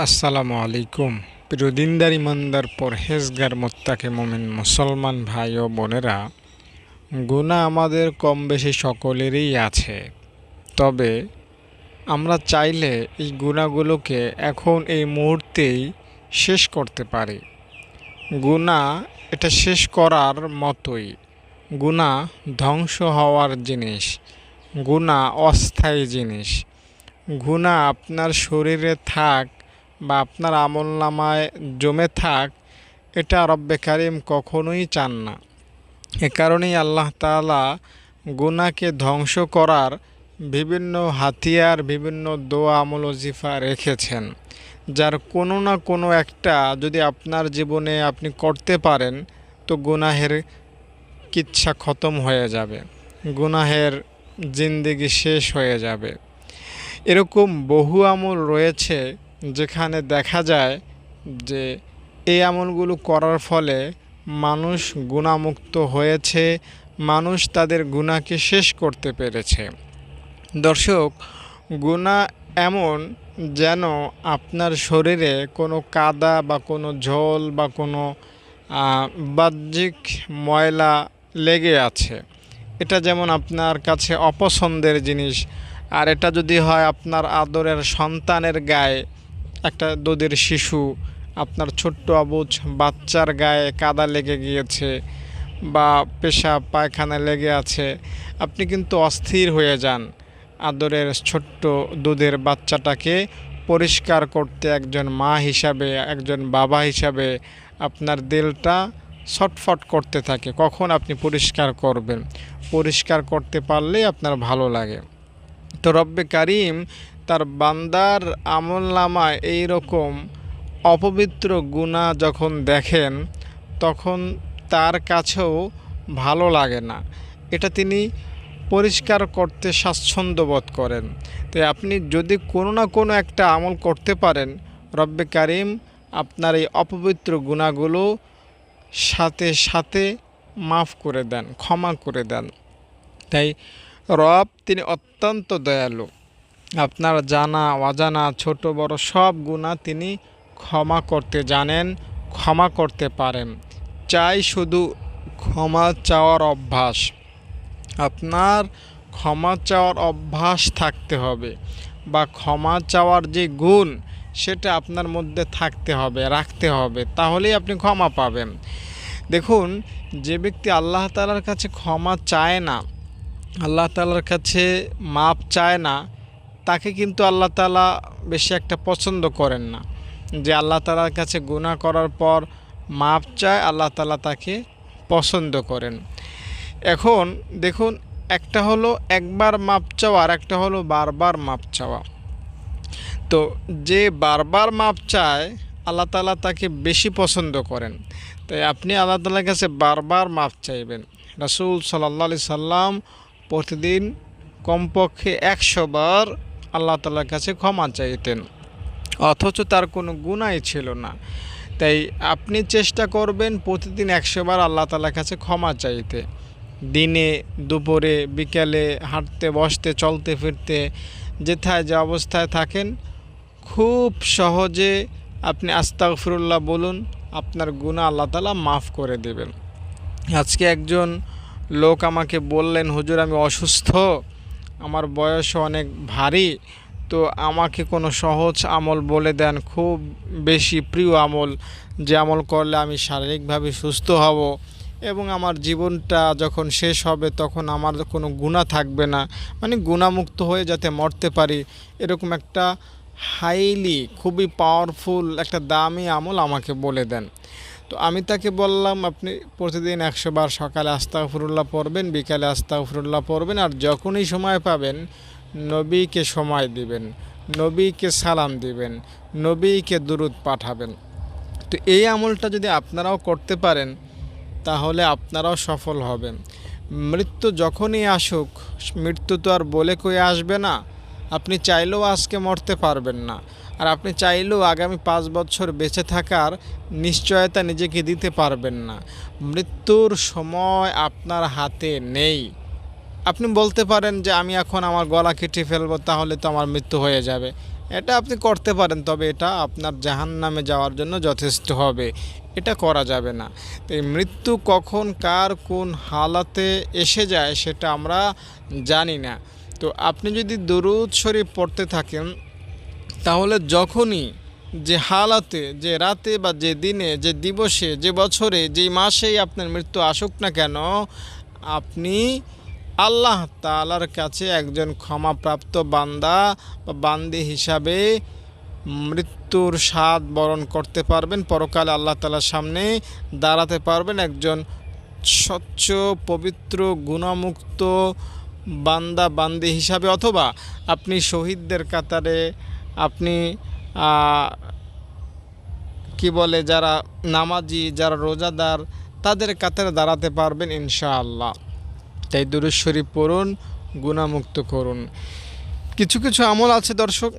আসসালামু আলাইকুম। প্রিয় দিনদার ইমানদার, পরহেজগার, মোত্তাকে মোমেন, মুসলমান ভাই ও বোনেরা গুণা আমাদের কম বেশি সকলেরই আছে। তবে আমরা চাইলে এই গুণাগুলোকে এখন এই মুহূর্তেই শেষ করতে পারি। গুণা এটা শেষ করার মতোই। গুণা ধ্বংস হওয়ার জিনিস। গুণা অস্থায়ী জিনিস। গুণা আপনার শরীরে থাক বা আপনার আমল নামায় জমে থাক, এটা রব্বে কারিম কখনোই চান না। এ কারণেই আল্লাহ তালা গুনাকে ধ্বংস করার বিভিন্ন হাতিয়ার, বিভিন্ন দোয়া, আমল ওজিফা রেখেছেন। যার কোনো না কোনো একটা যদি আপনার জীবনে আপনি করতে পারেন, তো গুনাহের কিচ্ছা খতম হয়ে যাবে। গুনাহের জিন্দেগি শেষ হয়ে যাবে। এরকম বহু আমল রয়েছে যেখানে দেখা যায় যে এই আমলগুলো করার ফলে মানুষ গুণামুক্ত হয়েছে, মানুষ তাদের গুণাকে শেষ করতে পেরেছে। দর্শক, গুণা এমন যেন আপনার শরীরে কোনো কাদা বা কোনো ঝোল বা কোনো বাহ্যিক ময়লা লেগে আছে। এটা যেমন আপনার কাছে অপছন্দের জিনিস, আর এটা যদি হয় আপনার আদরের সন্তানের গায়ে একটা দুধের শিশু, আপনার ছোট্ট অবুজ বাচ্চার গায়ে কাদা লেগে গিয়েছে বা পেশা পায়খানা লেগে আছে, আপনি কিন্তু অস্থির হয়ে যান। আদরের ছোট্ট দুধের বাচ্চাটাকে পরিষ্কার করতে একজন মা হিসাবে, একজন বাবা হিসাবে আপনার দিলটা ছটফট করতে থাকে। কখন আপনি পরিষ্কার করবেন? পরিষ্কার করতে পারলেই আপনার ভালো লাগে। তো রব্বে কারিম তার বান্দার আমল নামায় এইরকম অপবিত্র গুণা যখন দেখেন, তখন তার কাছেও ভালো লাগে না। এটা তিনি পরিষ্কার করতে স্বাচ্ছন্দ্য বোধ করেন। তাই আপনি যদি কোনো না কোনো একটা আমল করতে পারেন, রব্বে কারিম আপনার এই অপবিত্র গুণাগুলো সাথে সাথে মাফ করে দেন, ক্ষমা করে দেন। তাই রব তিনি অত্যন্ত দয়ালু। আপনার জানা, অজানা, ছোট, বড় সব গুণা তিনি ক্ষমা করতে জানেন, ক্ষমা করতে পারেন। চাই শুধু ক্ষমা চাওয়ার অভ্যাস। আপনার ক্ষমা চাওয়ার অভ্যাস থাকতে হবে বা ক্ষমা চাওয়ার যে গুণ, সেটা আপনার মধ্যে থাকতে হবে, রাখতে হবে, তাহলেই আপনি ক্ষমা পাবেন। দেখুন, যে ব্যক্তি আল্লাহ তালার কাছে ক্ষমা চায় না, আল্লাহ তালার কাছে মাপ চায় না তাকে কিন্তু আল্লাহ তালা বেশি একটা পছন্দ করেন না। যে আল্লাহ তালার কাছে গুনাহ করার পর মাপ চায়, আল্লাহ তালা তাকে পছন্দ করেন। এখন দেখুন, একটা হলো একবার মাপ চাওয়া আর একটা হলো বারবার মাপ চাওয়া। তো যে বারবার মাপ চায়, আল্লাহ তালা তাকে বেশি পছন্দ করেন। তাই আপনি আল্লাহ তালার কাছে বারবার মাপ চাইবেন। রাসুল সাল্লা সাল্লাম প্রতিদিন কমপক্ষে একশো বার আল্লাহ তালার কাছে ক্ষমা চাইতেন। অথচ তার কোনো গুণাই ছিল না। তাই আপনি চেষ্টা করবেন প্রতিদিন একশো বার আল্লাহ তালার কাছে ক্ষমা চাইতে। দিনে, দুপুরে, বিকেলে হাঁটতে, বসতে, চলতে, ফিরতে, যেথায় যে অবস্থায় থাকেন, খুব সহজে আপনি আস্তাগফিরুল্লাহ বলুন, আপনার গুণা আল্লাহ তালা মাফ করে দেবেন। আজকে একজন লোক আমাকে বললেন, হুজুর, আমি অসুস্থ। আমার বয়স অনেক ভারী, তো আমাকে কোনো সহজ আমল বলে দেন, খুব বেশি প্রিয় আমল যে আমল করলে আমি শারীরিকভাবে সুস্থ হব এবং আমার জীবনটা যখন শেষ হবে তখন আমার কোনো গুণা থাকবে না। মানে গুণামুক্ত হয়ে যাতে মরতে পারি, এরকম একটা হাইলি খুবই পাওয়ারফুল একটা দামি আমল আমাকে বলে দেন। তো আমি তাকে বললাম, আপনি প্রতিদিন একশো বার সকালে আস্তাগফিরুল্লাহ পড়বেন, বিকালে আস্তাগফিরুল্লাহ পড়বেন আর যখনই সময় পাবেন, নবীকে সময় দিবেন, নবীকে সালাম দিবেন, নবীকে দুরুদ পাঠাবেন। তো এই আমলটা যদি আপনারাও করতে পারেন, তাহলে আপনারাও সফল হবেন। মৃত্যু যখনই আসুক, মৃত্যু তো আর বলে কয়ে আসবে না। আপনি চাইলেও আজকে মরতে পারবেন না। আর আপনি চাইলেও আগামী পাঁচ বছর বেঁচে থাকার নিশ্চয়তা নিজেকে দিতে পারবেন না। মৃত্যুর সময় আপনার হাতে নেই। আপনি বলতে পারেন যে, আমি এখন আমার গলা কেটে ফেলব, তাহলে তো আমার মৃত্যু হয়ে যাবে। এটা আপনি করতে পারেন, তবে এটা আপনার জাহান নামে যাওয়ার জন্য যথেষ্ট হবে। এটা করা যাবে না। তো এই মৃত্যু কখন, কার, কোন হালাতে এসে যায়, সেটা আমরা জানি না। তো আপনি যদি দরুদ শরীফ পড়তে থাকেন তাহলে যখনই যে হালাতে, যে রাতে বা যে দিনে, যে দিবসে, যে বছরে, যে মাসেই আপনার মৃত্যু আসুক না কেন, আপনি আল্লাহ তালার কাছে একজন ক্ষমাপ্রাপ্ত বান্দা বা বান্দি হিসাবে মৃত্যুর স্বাদ বরণ করতে পারবেন। পরকালে আল্লাহ তালার সামনে দাঁড়াতে পারবেন একজন স্বচ্ছ, পবিত্র, গুণামুক্ত বান্দা, বান্দি হিসাবে। অথবা আপনি শহীদদের কাতারে আপনি কি বলে, যারা নামাজি, যারা রোজাদার, তাদের কাতারে দাঁড়াতে পারবেন ইনশাআল্লাহ। তাই দুরুদ শরীফ পড়ুন গুণামুক্ত করুন। কিছু কিছু আমল আছে দর্শক,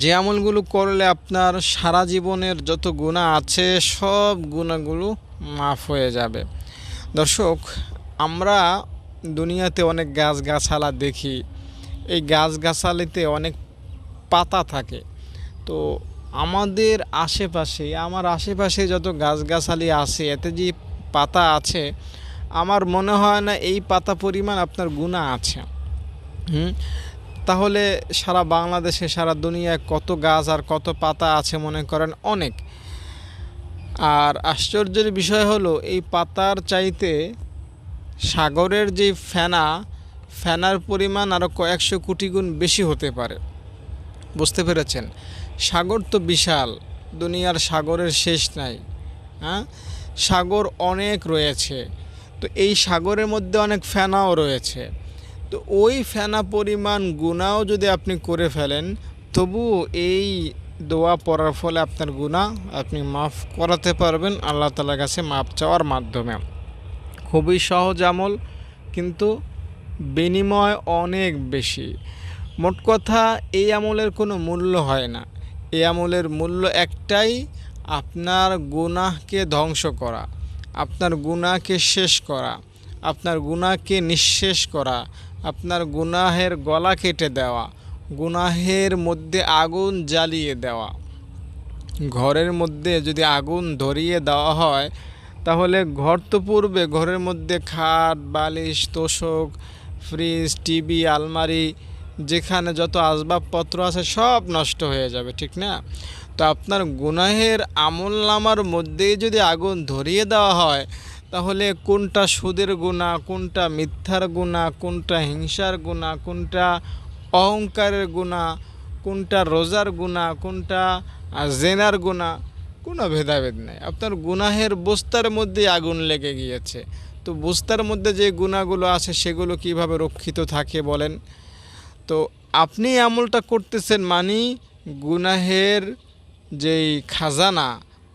যে আমলগুলো করলে আপনার সারা জীবনের যত গুণা আছে, সব গুণাগুলো মাফ হয়ে যাবে। দর্শক, আমরা দুনিয়াতে অনেক গাছগাছালা দেখি। এই গাছগাছালিতে অনেক পাতা থাকে। তো আমাদের আশেপাশে, আমার আশেপাশে যত গাছগাছালি আছে, এতে যে পাতা আছে, আমার মনে হয় না এই পাতা পরিমাণ আপনার গুণা আছে। হুম? তাহলে সারা বাংলাদেশে, সারা দুনিয়ায় কত গাছ আর কত পাতা আছে মনে করেন? অনেক। আর আশ্চর্যের বিষয় হলো, এই পাতার চাইতে সাগরের যে ফেনা, ফেনার পরিমাণ আরও কয়েকশো কোটি গুণ বেশি হতে পারে। বুঝতে পেরেছেন? সাগর তো বিশাল, দুনিয়ার সাগরের শেষ নাই হ্যাঁ? সাগর অনেক রয়েছে, তো এই সাগরের মধ্যে অনেক ফেনাও রয়েছে, তো ওই ফেনা পরিমাণ গুণাও যদি আপনি করে ফেলেন তবু এই দোয়া পড়ার ফলে আপনার গুণা আপনি মাফ করাতে পারবেন, আল্লাহ তালার কাছে মাপ চাওয়ার মাধ্যমে। খুবই সহজ আমল, কিন্তু বিনিময় অনেক বেশি। মোট কথা, এই আমলের কোনো মূল্য হয় না। এই আমলের মূল্য একটাই, আপনার গুনাহকে ধ্বংস করা, আপনার গুনাহকে শেষ করা, আপনার গুনাহকে নিঃশেষ করা, আপনার গুনাহের গলা কেটে দেওয়া, গুনাহের মধ্যে আগুন জ্বালিয়ে দেওয়া। ঘরের মধ্যে যদি আগুন ধরিয়ে দেওয়া হয়, তাহলে ঘর তো পূর্বে ঘরের মধ্যে খাট, বালিশ, তোষক, ফ্রিজ, টিভি, আলমারি যেখানে যত আসবাবপত্র আছে সব নষ্ট হয়ে যাবে, ঠিক না? তো আপনার গুনাহের আমল নামার মধ্যেই যদি আগুন ধরিয়ে দেওয়া হয়, তাহলে কোনটা সুদের গুণা কোনটা মিথ্যার গুণা কোনটা হিংসার গুণা কোনটা অহংকারের গুণা কোনটা রোজার গুণা কোনটা জেনার গুণা কোনো ভেদাভেদ নেই। আপনার গুনাহের বস্তার মধ্যে আগুন লেগে গিয়েছে। তো বস্তার মধ্যে যে গুণাগুলো আছে, সেগুলো কীভাবে রক্ষিত থাকে বলেন? তো আপনি আমলটা করতেছেন মানি গুনাহের যেই খাজানা,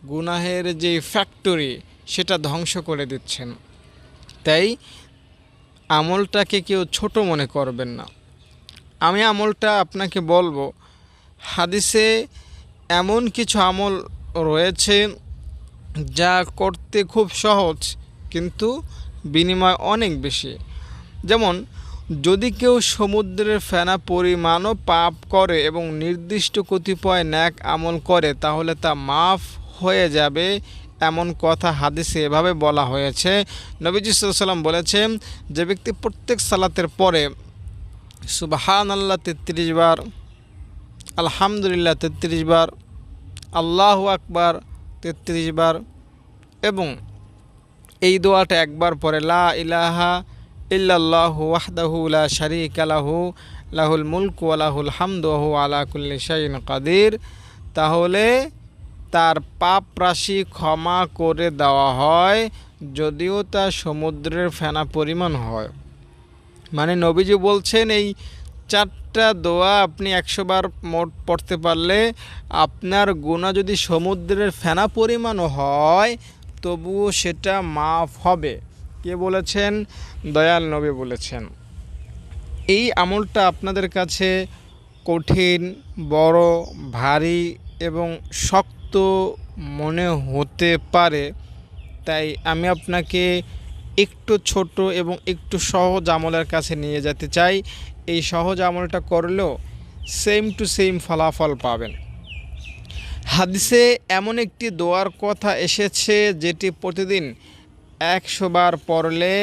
গুনাহের যেই ফ্যাক্টরি সেটা ধ্বংস করে দিচ্ছেন। তাই আমলটাকে কেউ ছোট মনে করবেন না। আমি আমলটা আপনাকে বলব, হাদিসে এমন কিছু আমল রয়েছে যা করতে খুব সহজ, কিন্তু বিনিময় অনেক বেশি। যেমন যদি কেউ সমুদ্রের ফেনা পরিমাণও পাপ করে এবং নির্দিষ্ট কতিপয় ন্যাক আমল করে, তাহলে তা মাফ হয়ে যাবে, এমন কথা হাদিসে এভাবে বলা হয়েছে। নবীজি সাল্লাম বলেছেন, যে ব্যক্তি প্রত্যেক সালাতের পরে সুবাহান আল্লাহ তেত্রিশ বার, আলহামদুলিল্লাহ তেত্রিশ বার, আল্লাহ আকবার তেত্রিশ বার এবং এই দোয়াটা একবার পরে, লা ইলাহা ইল্লাল্লাহু ওয়াহদাহু লা শারীকা লাহু, লাহুল মুলক ওয়া হামদু আলা কুল্লি শাইইন কাদির। তাহলে তার পাপ রাশি ক্ষমা করে দেওয়া হয় যদিও তা সমুদ্রের ফেনা পরিমাণ হয়। মানে নবীজি বলছেন, এই চারটা দোয়া আপনি একশো বার মোট পড়তে পারলে আপনার গুণা যদি সমুদ্রের ফেনা পরিমাণও হয়, তবুও সেটা মাফ হবে। কে বলেছেন? দয়াল নবী বলেছেন, এই আমলটা আপনাদের কাছে কঠিন, বড়, ভারী এবং শক্ত মনে হতে পারে। তাই আমি আপনাকে একটু ছোট এবং একটু সহজ আমলের কাছে নিয়ে যেতে চাই। এই সহজ আমলটা করলেও সেম টু সেম ফলাফল পাবেন। হাদিসে এমন একটি দোয়ার কথা এসেছে যেটি প্রতিদিন একশো বার পড়লে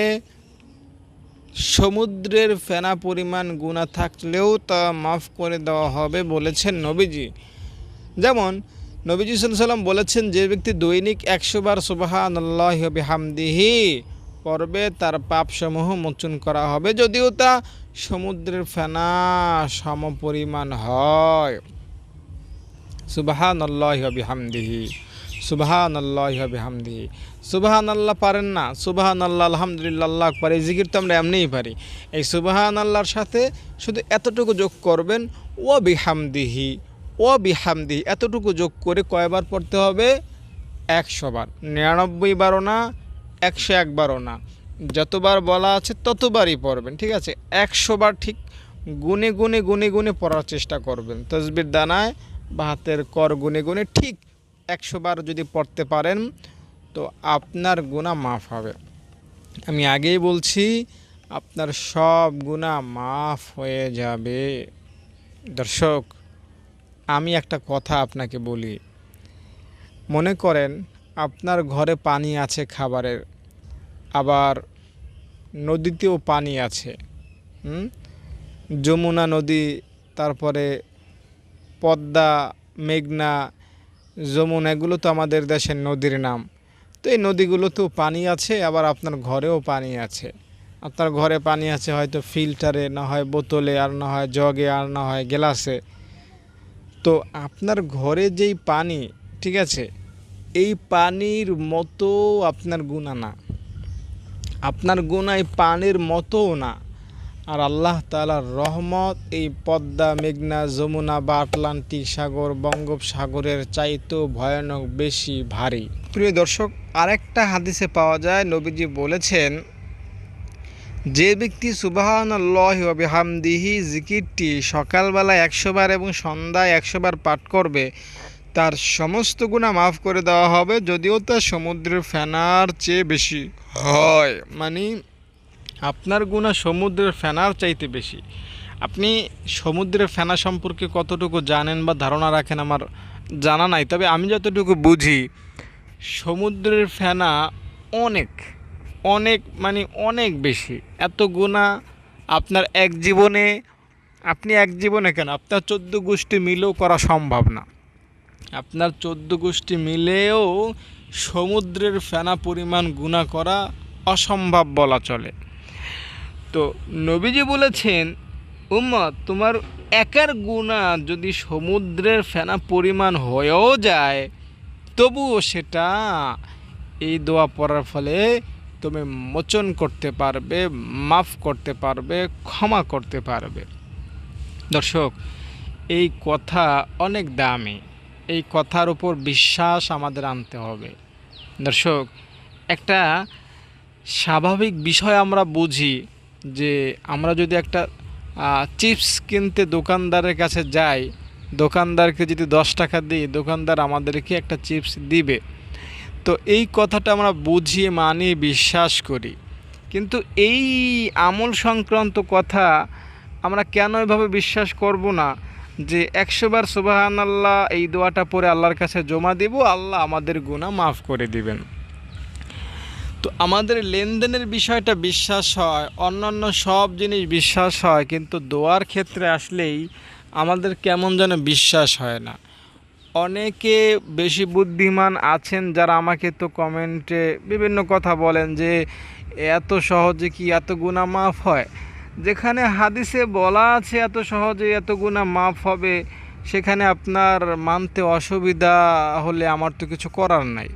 সমুদ্রের ফেনা পরিমাণ গুণা থাকলেও তা মাফ করে দেওয়া হবে বলেছেন নবীজি। যেমন, নবীজি সাল্লাম বলেছেন, যে ব্যক্তি দৈনিক একশো বার সুবাহান আল্লাহ হামদিহি পর্বে তার পাপসমূহ মোচন করা হবে যদিও তা সমুদ্রের ফেনা সম পরিমাণ হয়। সুবাহান আল্লাহ হামদিহি সুবাহান আল্লাহ হামদিহি সুবাহান আল্লাহ পারেন না সুবাহান আল্লাহ আলহামদুলিল্লাহ পারে জিকির তো আমরা এমনিই পারি। এই সুবাহান আল্লাহর সাথে শুধু এতটুকু যোগ করবেন ও বিহামদিহি ও বিহামদিহি, এতটুকু যোগ করে কয়বার পড়তে হবে? একশো বার। নিরানব্বই বারও না, একশো একবারও না। যতবার বলা আছে ততবারই পড়বেন, ঠিক আছে? একশো বার ঠিক গুনে গুনে গুনে গুনে পড়ার চেষ্টা করবেন। তসবির দানায় বা হাতের কর গুনে গুনে ঠিক একশো বার যদি পড়তে পারেন তো আপনার গুণা মাফ হবে। আমি আগেই বলছি, আপনার সব গুণা মাফ হয়ে যাবে। দর্শক, আমি একটা কথা আপনাকে বলি। মনে করেন, আপনার ঘরে পানি আছে খাবারের, আবার নদীতেও পানি আছে যমুনা নদী, তারপরে পদ্মা, মেঘনা, যমুনা, এগুলো তো আমাদের দেশের নদীর নাম। তো এই নদীগুলোতেও পানি আছে, আবার আপনার ঘরেও পানি আছে। আপনার ঘরে পানি আছে হয়তো ফিল্টারে, না হয় বোতলে, আর না হয় জগে, আর না হয় গ্লাসে। তো আপনার ঘরে যেই পানি, ঠিক আছে, এই পানির মতো আপনার গুণা না। আপনার গুণা এই পানির মতোও না। আর আল্লাহ তালার রহমত এই পদ্মা, মেঘনা, যমুনা, বা আটলান্টিক সাগর, বঙ্গোপসাগরের চাইতেও ভয়ানক বেশি ভারী। প্রিয় দর্শক, আরেকটা হাদিসে পাওয়া যায়, নবীজি বলেছেন, যে ব্যক্তি সুবাহান হামদিহি জিকিরটি সকালবেলা একশো বার এবং সন্ধ্যায় একশো বার পাঠ করবে, তার সমস্ত গুণা মাফ করে দেওয়া হবে যদিও তা সমুদ্রের ফেনার চেয়ে বেশি হয়। মানে আপনার গুণা সমুদ্রের ফেনার চাইতে বেশি। আপনি সমুদ্রের ফেনা সম্পর্কে কতটুকু জানেন বা ধারণা রাখেন আমার জানা নাই, তবে আমি যতটুকু বুঝি সমুদ্রের ফেনা অনেক অনেক মানে অনেক বেশি। এত গুণা আপনার এক জীবনে, আপনি এক জীবনে কেন? আপনার চোদ্দ গোষ্ঠী মিলেও করা সম্ভব না। আপনার চোদ্দ গোষ্ঠী মিলেও সমুদ্রের ফেনা পরিমাণ গুণা করা অসম্ভব বলা চলে। তো নবীজি বলেছেন, উম্মত, তোমার একার গুণা যদি সমুদ্রের ফেনা পরিমাণ হয়েও যায় তবুও সেটা এই দোয়া পড়ার ফলে তুমি মোচন করতে পারবে, মাফ করতে পারবে, ক্ষমা করতে পারবে। দর্শক, এই কথা অনেক দামি। এই কথার উপর বিশ্বাস আমাদের আনতে হবে। দর্শক, একটা স্বাভাবিক বিষয় আমরা বুঝি যে আমরা যদি একটা চিপস কিনতে দোকানদারের কাছে যাই দোকানদারকে যদি দশ টাকা দিই, দোকানদার আমাদেরকে একটা চিপস দিবে। তো এই কথাটা আমরা বুঝিয়ে মানি বিশ্বাস করি। কিন্তু এই আমল সংক্রান্ত কথা আমরা কেন এভাবে বিশ্বাস করব না? যে একশোবার সুবাহান আল্লাহ এই দোয়াটা পরে আল্লাহর কাছে জমা দেব, আল্লাহ আমাদের গুণা মাফ করে দিবেন। তো আমাদের লেনদেনের বিষয়টা বিশ্বাস হয়, অন্যান্য সব জিনিস বিশ্বাস হয়, কিন্তু দোয়ার ক্ষেত্রে আসলেই আমাদের কেমন যেন বিশ্বাস হয় না। অনেকে বেশি বুদ্ধিমান আছেন যারা আমাকে তো কমেন্টে বিভিন্ন কথা বলেন যে এত সহজে কি এত গুণা মাফ হয়? যেখানে হাদিসে বলা আছে এত সহজে এত গুণা মাফ হবে, সেখানে আপনার মানতে অসুবিধা হলে আমার তো কিছু করার নাই।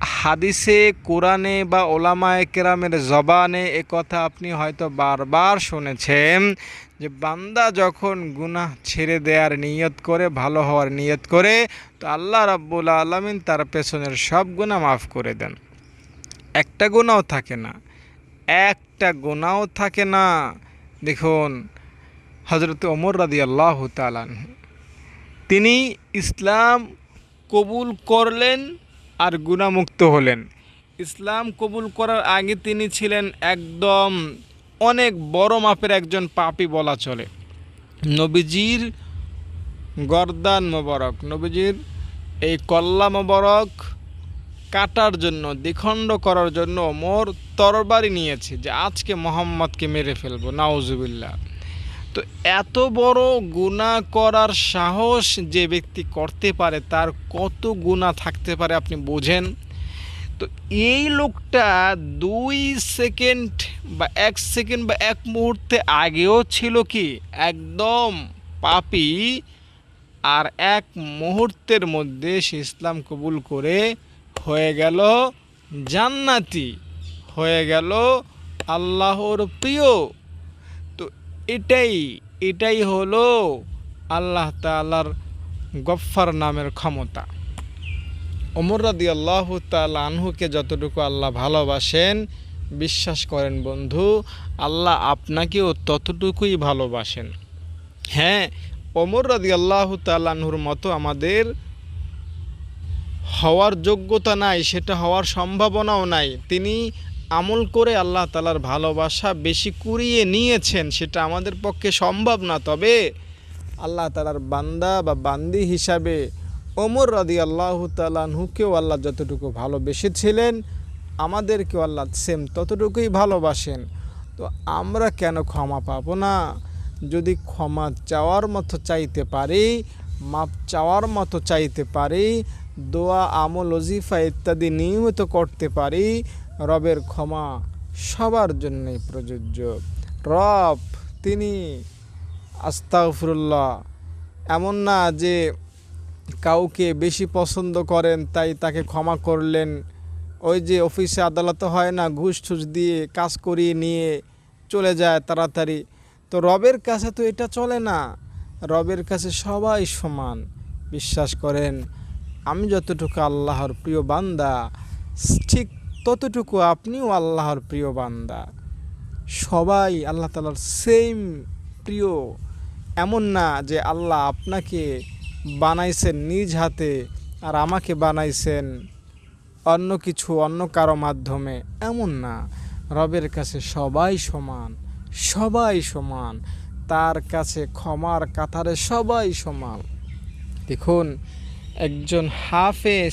হাদিসে, কোরআনে বা ওলামায় কেরামের জবানে এ কথা আপনি হয়তো বারবার শুনেছেন যে বান্দা যখন গুনাহ ছেড়ে দেওয়ার নিয়ত করে, ভালো হওয়ার নিয়ত করে, তো আল্লাহ রাব্বুল আলমিন তার পেছনের সব গুণা মাফ করে দেন। একটা গুণাও থাকে না। একটা গুণাও থাকে না। দেখুন হজরত ওমর রাদি আল্লাহ তালান তিনি ইসলাম কবুল করলেন আর গুণামুক্ত হলেন। ইসলাম কবুল করার আগে তিনি ছিলেন একদম অনেক বড় মাপের একজন পাপি বলা চলে। নবীজির গরদান মোবারক, নবীজির এই কল্লা মোবারক কাটার জন্য, দ্বিখণ্ড করার জন্য মোর তরবারি নিয়েছে যে আজকে মোহাম্মদকে মেরে ফেলব, নাউজুবিল্লাহ। তো এত বড় গুণা করার সাহস যে ব্যক্তি করতে পারে, তার কত গুণা থাকতে পারে আপনি বোঝেন? তো এই লোকটা দুই সেকেন্ড বা এক সেকেন্ড বা এক মুহূর্তে আগেও ছিল কি? একদম পাপি। আর এক মুহূর্তের মধ্যে সে ইসলাম কবুল করে হয়ে গেল জান্নাতি, হয়ে গেল আল্লাহর প্রিয়। তো এটাই এটাই হলো আল্লাহ তালার গফ্ফার নামের ক্ষমতা। ওমর রাদি আল্লাহ তাল আনহুকে যতটুকু আল্লাহ ভালোবাসেন, বিশ্বাস করেন বন্ধু, আল্লাহ আপনাকেও ততটুকুই ভালোবাসেন। হ্যাঁ ওমর রাদি আল্লাহ তাল্লাহর মতো আমাদের হওয়ার যোগ্যতা নাই, সেটা হওয়ার সম্ভাবনাও নাই। তিনি আমল করে আল্লাহ তালার ভালোবাসা বেশি কুড়িয়ে নিয়েছেন, সেটা আমাদের পক্ষে সম্ভব না। তবে আল্লাহ তালার বান্দা বা বান্দি হিসাবে ওমর রাদি আল্লাহ তালাহুকেও আল্লাহ যতটুকু ভালোবেসেছিলেন আমাদেরকেও আল্লাহ সেম ততটুকুই ভালোবাসেন। তো আমরা কেন ক্ষমা পাবো না? যদি ক্ষমা চাওয়ার মতো চাইতে পারি, মাপ চাওয়ার মতো চাইতে পারি, দোয়া, আমল, ওজিফা ইত্যাদি নিয়মিত করতে পারি, রবের ক্ষমা সবার জন্যই প্রযোজ্য। রব তিনি, আস্তাগফিরুল্লাহ, এমন না যে কাউকে বেশি পছন্দ করেন, তাই তাকে ক্ষমা করলেন। ওই যে অফিসে আদালতে হয় না, ঘুষ ঠুস দিয়ে কাজ করিয়ে নিয়ে চলে যায় তাড়াতাড়ি। তো রবের কাছে তো এটা চলে না। রবের কাছে সবাই সমান, বিশ্বাস করেন। আমি যতটুকু আল্লাহর প্রিয় বান্দা, ঠিক ততটুকু আপনিও আল্লাহর প্রিয় বান্দা। সবাই আল্লাহ তালার সেম প্রিয়। এমন না যে আল্লাহ আপনাকে বানাইছেন নিজ হাতে আর আমাকে বানাইছেন অন্য কিছু, অন্য কারও মাধ্যমে। এমন না। রবের কাছে সবাই সমান সবাই সমান। তার কাছে ক্ষমার কাতারে সবাই সমান। দেখুন, একজন হাফেজ,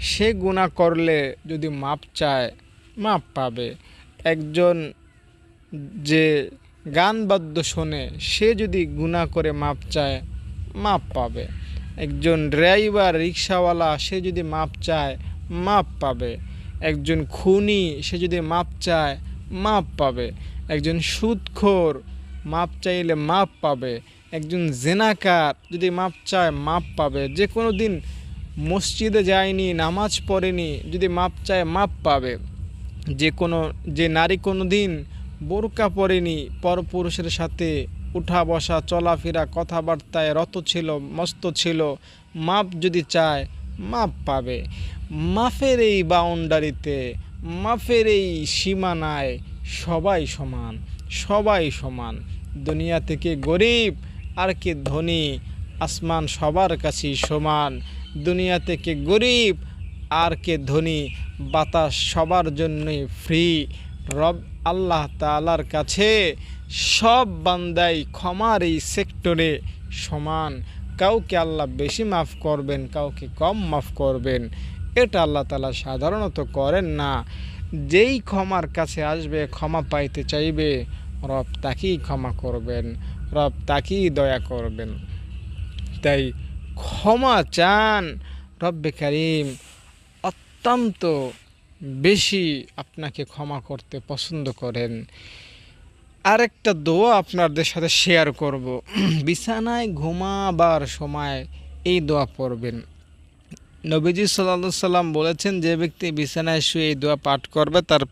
সে গুণা করলে যদি মাপ চায়, মাপ পাবে। একজন যে গান বাদ্য শোনে, সে যদি গুণা করে মাপ চায়, মাপ পাবে। একজন ড্রাইভার, রিক্সাওয়ালা, সে যদি মাপ চায়, মাপ পাবে। একজন খুনি, সে যদি মাপ চায়, মাপ পাবে। একজন সুদখোর, মাপ চাইলে মাপ পাবে। একজন জেনাকার, যদি মাপ চায়, মাপ পাবে। যে কোনো দিন মসজিদে যায়নি, নামাজ পড়েনি, যদি মাপ চায়, মাপ পাবে। যে কোনো, যে নারী কোনো দিন বোরকা পরেনি, পরপুরুষের সাথে উঠা বসা, চলাফেরা, কথাবার্তায় রত ছিল, মস্ত ছিল। মাপ যদি চায়, মাপ পাবে। মাফের এই বাউন্ডারিতে, মাফের এই সীমানায় সবাই সমান সবাই সমান। দুনিয়া থেকে গরিব আর কে ধনী, আসমান সবার কাছেই সমান। দুনিয়া থেকে গরিব আর কে ধনী, বাতাস সবার জন্যই ফ্রি রব আল্লাহ তালার কাছে সব বান্দাই ক্ষমার এই সেক্টরে সমান। কাউকে আল্লাহ বেশি মাফ করবেন, কাউকে কম মাফ করবেন, এটা আল্লাহ তালা সাধারণত করেন না। যেই ক্ষমার কাছে আসবে, ক্ষমা পাইতে চাইবে, রব তাকেই ক্ষমা করবেন, রব তাকেই দয়া করবেন। তাই ক্ষমা চান, রব্বে কারিম, অত্যন্ত বেশি আপনাকে ক্ষমা করতে পছন্দ করেন। আরেকটা দোয়া আপনাদের সাথে শেয়ার করব। বিছানায় ঘুমাবার সময় এই দোয়া পড়বেন। নবীজি সাল্লা সাল্লাম বলেছেন, যে ব্যক্তি বিছানায় শুয়ে এই দোয়া পাঠ করবে, তার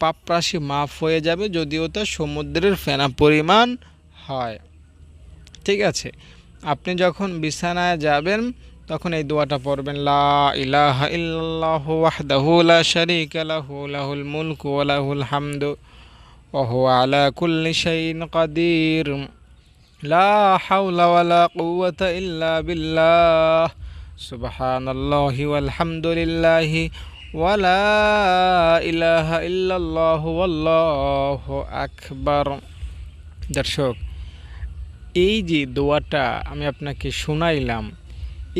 পাপরাশি মাফ হয়ে যাবে যদিও তা সমুদ্রের ফেনা পরিমাণ হয়। ঠিক আছে, আপনি যখন বিছানায় যাবেন, তখন এই দোয়াটা পড়বেন, লা ইলাহা ইল্লাল্লাহু ওয়াহদাহু লা লাহুল মুলকু ওয়া লাহুল হামদু। হুয়া আলা কুল্লি শাইইন কাদির লা হাওলা ওয়া লা কুওয়াতা ইল্লা বিল্লাহ সুবহানাল্লাহি ওয়াল হামদুলিল্লাহি ওয়া লা ইলাহা ইল্লাল্লাহু ওয়াল্লাহু আকবার দর্শক, এই যে দোয়াটা আমি আপনাকে শোনাইলাম,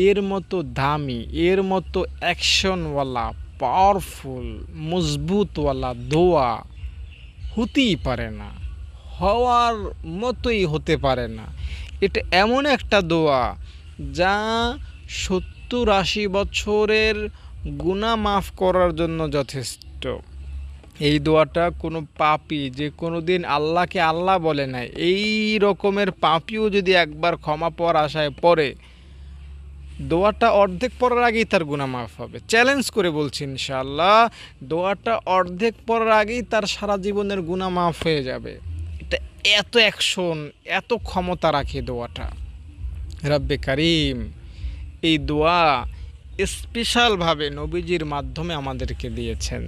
এর মতো দামি, এর মতো অ্যাকশনওয়ালা পাওয়ারফুল মজবুতওয়ালা দোয়া হতেই পারে না, হওয়ার মতোই হতে পারে না। এটা এমন একটা দোয়া যা সত্তর আশি বছরের গুণা মাফ করার জন্য যথেষ্ট। এই দোয়াটা কোনো পাপি, যে কোনো দিন আল্লাহকে আল্লাহ বলে নাই, এই রকমের পাপিও যদি একবার ক্ষমা পাওয়ার আশায় পড়ে দোয়াটা অর্ধেক পড়ার আগেই তার গুণা মাফ হবে। চ্যালেঞ্জ করে বলছি ইনশাআল্লাহ, দোয়াটা অর্ধেক পড়ার আগেই তার সারা জীবনের গুণা মাফ হয়ে যাবে। এটা এত অ্যাকশন এত ক্ষমতা রাখে দোয়াটা। রব্বে কারিম, এই দোয়া স্পেশালভাবে নবীজির মাধ্যমে আমাদেরকে দিয়েছেন।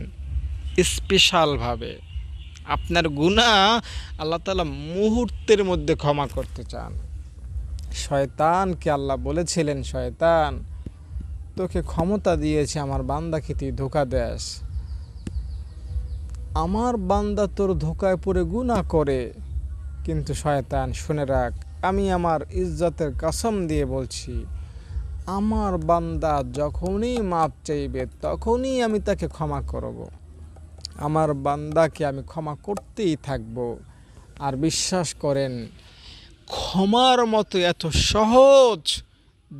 স্পেশালভাবে আপনার গুণা আল্লাহ তালা মুহূর্তের মধ্যে ক্ষমা করতে চান। শয়তানকে আল্লাহ বলেছিলেন, শয়তান, তোকে ক্ষমতা দিয়েছে আমার বান্দাকে তুই ধোকা দেস। আমার বান্দা তোর ধোকায় পড়ে গুণা করে, কিন্তু শয়তান, শুনে রাখ, আমি আমার ইজ্জতের কাসম দিয়ে বলছি, আমার বান্দা যখনই মাপ চাইবে, তখনই আমি তাকে ক্ষমা করব। আমার বান্দাকে আমি ক্ষমা করতেই থাকব। আর বিশ্বাস করেন ক্ষমার মতো এত সহজ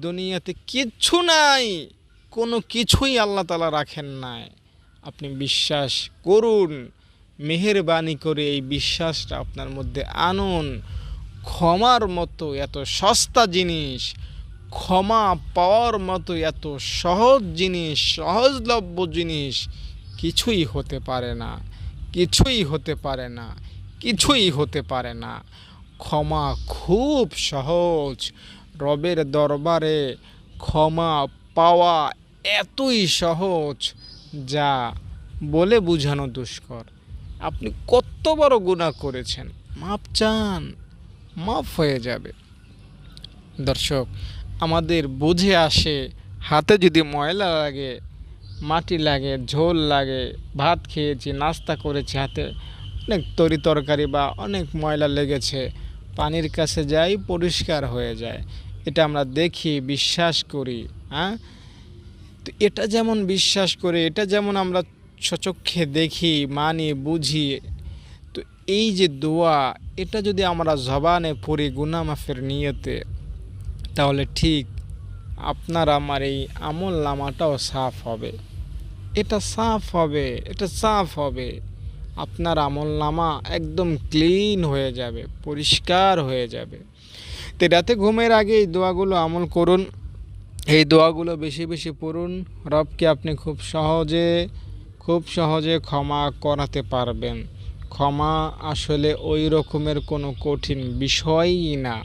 দুনিয়াতে কিচ্ছু নাই, কোনো কিছুই আল্লাহ তালা রাখেন নাই। আপনি বিশ্বাস করুন, মেহেরবানি করে এই বিশ্বাসটা আপনার মধ্যে আনুন। ক্ষমার মতো এত সস্তা জিনিস, ক্ষমা পাওয়ার মতো এত সহজ জিনিস, সহজলভ্য জিনিস কিছুই হতে পারে না, কিছুই হতে পারে না, কিছুই হতে পারে না। ক্ষমা খুব সহজ। রবের দরবারে ক্ষমা পাওয়া এতই সহজ যা বলে বোঝানো দুষ্কর। আপনি কত বড় গুণা করেছেন মাপ চান, মাফ হয়ে যাবে। দর্শক, আমাদের বুঝে আসে, হাতে যদি ময়লা লাগে, মাটি লাগে, ঝোল লাগে, ভাত খেয়েছি, নাস্তা করেছি, হাতে অনেক তরি তরকারি বা অনেক ময়লা লেগেছে পানির কাছে যাই, পরিষ্কার হয়ে যায়। এটা আমরা দেখি, বিশ্বাস করি হ্যাঁ? তো এটা যেমন বিশ্বাস করে, এটা যেমন আমরা সচক্ষে দেখি, মানি, বুঝি, তো এই যে দোয়া, এটা যদি আমরা জবানে পড়ি গুনামাফের নিয়তে, তাহলে ঠিক আপনার আমার এই আমল নামাটাও সাফ হবে। এটা সাফ হবে, এটা সাফ হবে। আপনার আমল নামা একদম ক্লিন হয়ে যাবে, পরিষ্কার হয়ে যাবে। তো রাতে ঘুমের আগে এই দোয়াগুলো আমল করুন। এই দোয়াগুলো বেশি বেশি পড়ুন। রবকে আপনি খুব সহজে খুব সহজে ক্ষমা করাতে পারবেন। ক্ষমা আসলে ওই রকমের কোনো কঠিন বিষয়ই না।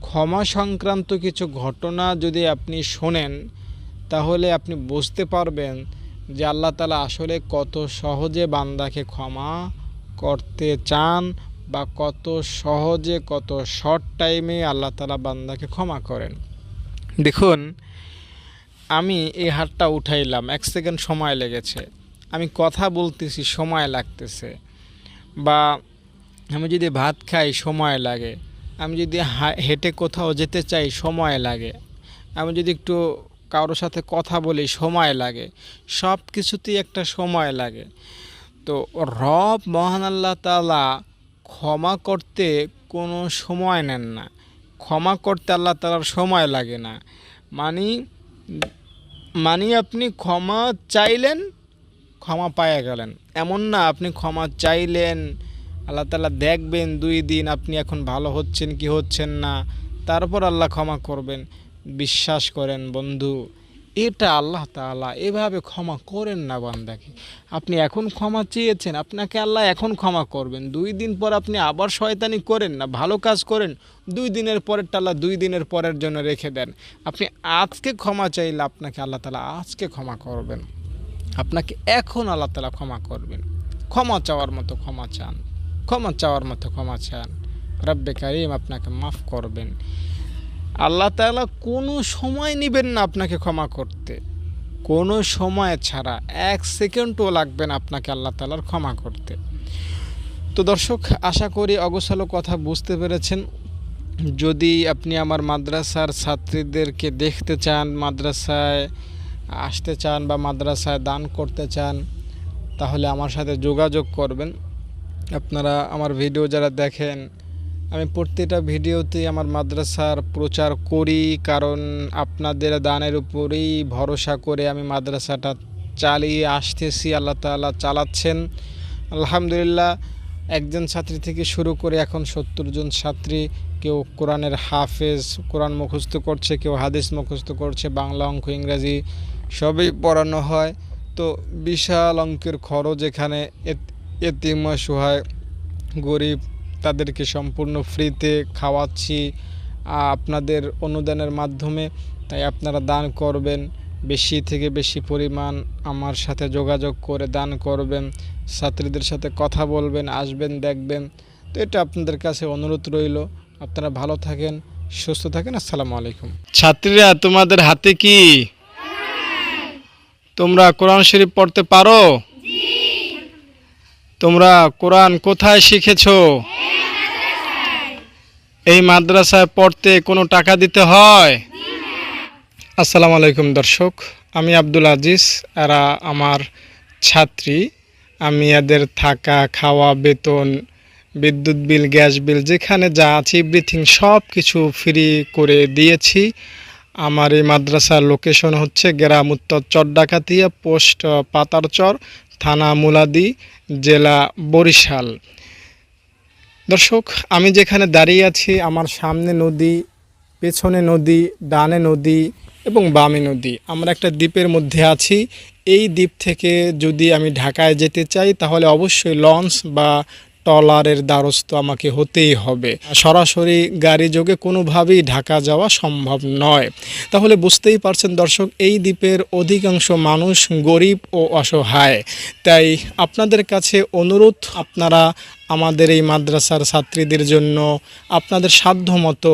ক্ষমা সংক্রান্ত কিছু ঘটনা যদি আপনি শোনেন, তাহলে আপনি বুঝতে পারবেন যে আল্লাহ তালা আসলে কত সহজে বান্দাকে ক্ষমা করতে চান বা কত সহজে, কত শর্ট টাইমে আল্লাহ তালা বান্দাকে ক্ষমা করেন। দেখুন, আমি এই হাতটা উঠাইলাম, এক সেকেন্ড সময় লেগেছে। আমি কথা বলতেছি, সময় লাগতেছে। বা আমি যদি ভাত খাই, সময় লাগে। আমি যদি হেঁটে কোথাও যেতে চাই, সময় লাগে। আমি যদি একটু কারোর সাথে কথা বলি, সময় লাগে। সব কিছুতেই একটা সময় লাগে। তো রব মহান আল্লাহ তালা ক্ষমা করতে কোনো সময় নেন না। ক্ষমা করতে আল্লাহ তালার সময় লাগে না। মানে মানে আপনি ক্ষমা চাইলেন, ক্ষমা পায়ে গেলেন। এমন না আপনি ক্ষমা চাইলেন, আল্লাহ তালা দেখবেন দুই দিন আপনি এখন ভালো হচ্ছেন কি হচ্ছেন না, তারপর আল্লাহ ক্ষমা করবেন। বিশ্বাস করেন, বন্ধু, এটা আল্লাহ তালা এভাবে ক্ষমা করেন না বান্দাকে। আপনি এখন ক্ষমা চেয়েছেন, আপনাকে আল্লাহ এখন ক্ষমা করবেন। দুই দিন পর আপনি আবার শয়তানি করেন না, ভালো কাজ করেন, দুই দিনের পরের আল্লাহ দুই দিনের পরের জন্য রেখে দেন। আপনি আজকে ক্ষমা চাইলে আপনাকে আল্লাহ তালা আজকে ক্ষমা করবেন। আপনাকে এখন আল্লাহ তালা ক্ষমা করবেন। ক্ষমা চাওয়ার মতো ক্ষমা চান, ক্ষমা চাওয়ার মতো ক্ষমা চান। রব্বে কারিম আপনাকে মাফ করবেন। আল্লাহ তালা কোনো সময় নেবেন না আপনাকে ক্ষমা করতে। কোনো সময় ছাড়া এক সেকেন্ডও লাগবে না আপনাকে আল্লাহ তালার ক্ষমা করতে। তো দর্শক, আশা করি অগোছালো কথা বুঝতে পেরেছেন। যদি আপনি আমার মাদ্রাসার ছাত্রীদেরকে দেখতে চান, মাদ্রাসায় আসতে চান বা মাদ্রাসায় দান করতে চান, তাহলে আমার সাথে যোগাযোগ করবেন। আপনারা আমার ভিডিও যারা দেখেন আমি প্রত্যেকটা ভিডিওতেই আমার মাদ্রাসার প্রচার করি, কারণ আপনাদের দানের উপরেই ভরসা করে আমি মাদ্রাসাটা চালিয়ে আসতেছি, আল্লাহ তাআলা চালাচ্ছেন। আলহামদুলিল্লাহ, একজন ছাত্রী থেকে শুরু করে এখন সত্তর জন ছাত্রী, কেউ কোরআনের হাফেজ, কোরআন মুখস্থ করছে, কেউ হাদিস মুখস্থ করছে, বাংলা অঙ্ক, ইংরাজি সবই পড়ানো হয়। তো বিশাল অঙ্কের খরচ এখানে এত- এতিম সহায় গরিব তাদেরকে সম্পূর্ণ ফ্রিতে খাওয়াচ্ছি আপনাদের অনুদানের মাধ্যমে। তাই আপনারা দান করবেন, বেশি থেকে বেশি পরিমাণ আমার সাথে যোগাযোগ করে দান করবেন, ছাত্রীদের সাথে কথা বলবেন, আসবেন, দেখবেন। তো এটা আপনাদের কাছে অনুরোধ রইল। আপনারা ভালো থাকেন, সুস্থ থাকেন, আসসালামু আলাইকুম। ছাত্রীরা, তোমাদের হাতে কি? তোমরা কোরআন শরীফ পড়তে পারো? তোমরা কোরআন কোথায় শিখেছো? এই মাদ্রাসায় পড়তে কোনো টাকা দিতে হয়? আসসালামু আলাইকুম দর্শক, আমি আব্দুল আজিজ, এরা আমার ছাত্রী। আমি এদের থাকা, খাওয়া, বেতন, বিদ্যুৎ বিল, গ্যাস বিল, যেখানে যা আছে এভরিথিং সব কিছু ফ্রি করে দিয়েছি। আমার এই মাদ্রাসার লোকেশন হচ্ছে গ্রাম উত্তর চরডাকাতিয়া, পোস্ট পাতারচর, থানা মুলাদি, জেলা বরিশাল। দর্শক, আমি যেখানে দাঁড়িয়ে আছি, আমার সামনে নদী, পেছনে নদী, ডানে নদী এবং বামে নদী। আমরা একটা দ্বীপের মধ্যে আছি। এই দ্বীপ থেকে যদি আমি ঢাকায় যেতে চাই, তাহলে অবশ্যই লঞ্চ বা ট্রলারের দ্বারস্থ আমাকে হতেই হবে। সরাসরি গাড়ি যোগে কোনোভাবেই ঢাকা যাওয়া সম্ভব নয়। তাহলে বুঝতেই পারছেন দর্শক, এই দ্বীপের অধিকাংশ মানুষ গরিব ও অসহায়। তাই আপনাদের কাছে অনুরোধ, আপনারা আমাদের এই মাদ্রাসার ছাত্রীদের জন্য আপনাদের সাধ্য মতো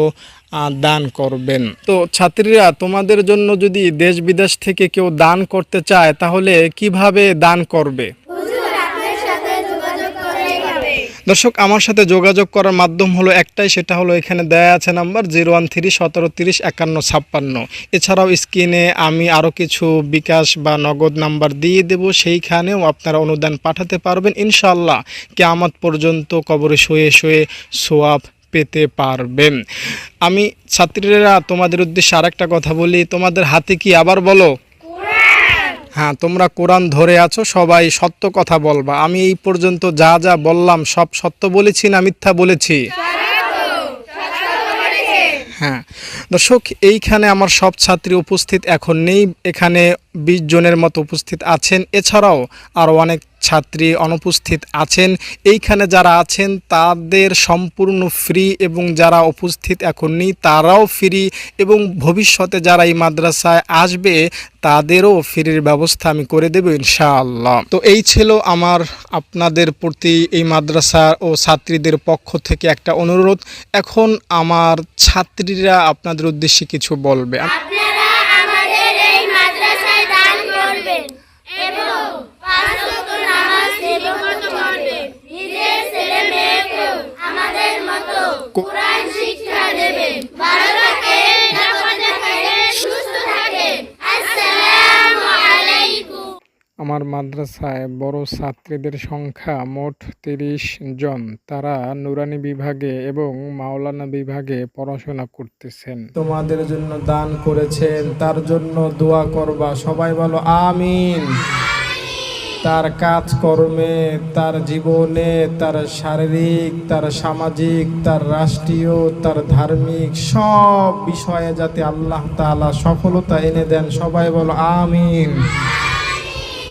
দান করবেন। তো ছাত্রীরা, তোমাদের জন্য যদি দেশ বিদেশ থেকে কেউ দান করতে চায়, তাহলে কীভাবে দান করবে হুজুর আপনার সাথে যোগাযোগ করলেই হবে দর্শক, আমার সাথে যোগাযোগ করার মাধ্যম হলো একটাই, সেটা হলো এখানে দেয়া আছে নাম্বার জিরো ওয়ান থ্রি সতেরো তিরিশ একান্ন ছাপ্পান্ন। এছাড়াও স্ক্রিনে আমি আরও কিছু বিকাশ বা নগদ নাম্বার দিয়ে দেব, সেইখানেও আপনারা অনুদান পাঠাতে পারবেন। ইনশাল্লাহ কেয়ামত পর্যন্ত কবরে শুয়ে শুয়ে সোয়াব পেতে পারবেন। আমি ছাত্রীরা, তোমাদের উদ্দেশ্যে আরেকটা কথা বলি, তোমাদের হাতে কি আবার বলো? হ্যাঁ তোমরা কোরআন ধরে আছো, সবাই সত্য কথা বলবা। আমি এই পর্যন্ত যা যা বললাম, সব সত্য বলেছি না মিথ্যা বলেছি? হ্যাঁ। দর্শক, এইখানে আমার সব ছাত্রী উপস্থিত এখন নেই, এখানে বিশ জনের মতো উপস্থিত আছেন। এছাড়াও আরও অনেক ছাত্রী অনুপস্থিত আছেন। এইখানে যারা আছেন, তাদের সম্পূর্ণ ফ্রি এবং যারা উপস্থিত এখন নেই, তারাও ফ্রি এবং ভবিষ্যতে যারা এই মাদ্রাসায় আসবে, তাদেরও ফ্রির ব্যবস্থা আমি করে দেবো ইনশাআল্লাহ। তো এই ছিল আমার, আপনাদের প্রতি এই মাদ্রাসা ও ছাত্রীদের পক্ষ থেকে একটা অনুরোধ। এখন আমার ছাত্রীরা আপনাদের উদ্দেশ্যে কিছু বলবে। আপনারা আমাদের এই মাদ্রাসায় দান করবেন এবং পাঁচ ওয়াক্ত নামাজ ঠিকমতো পড়বেন নিজের ছেলে মেয়েকেও আমাদের মতো কোরআন শিক্ষা দেবেন ভালো থাকেন নিরাপদে থাকেন সুস্থ থাকেন আসসালামু আলাইকুম। আমার মাদ্রাসায় বড় ছাত্রীদের সংখ্যা মোট তিরিশ জন। তারা নুরানি বিভাগে এবং মাওলানা বিভাগে পড়াশোনা করতেছেন। তোমাদের জন্য দান করেছেন তার জন্য দোয়া করবা। সবাই বলো আমিন। তার কাজকর্মে, তার জীবনে, তার শারীরিক, তার সামাজিক, তার রাষ্ট্রীয়, তার ধার্মিক সব বিষয়ে যাতে আল্লাহ তালা সফলতা এনে দেন, সবাই বলো আমিন।